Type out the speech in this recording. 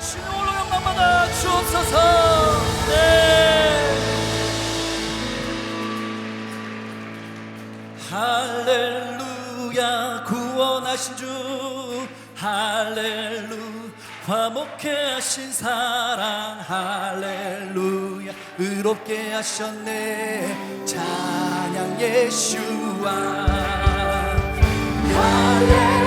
주님으로 영광 받아 주옵소서. 네. 할렐루야 구원하신 주. 할렐루 화목해 하신 사랑. 할렐루야 의롭게 하셨네. 찬양 예수와. 할렐루야.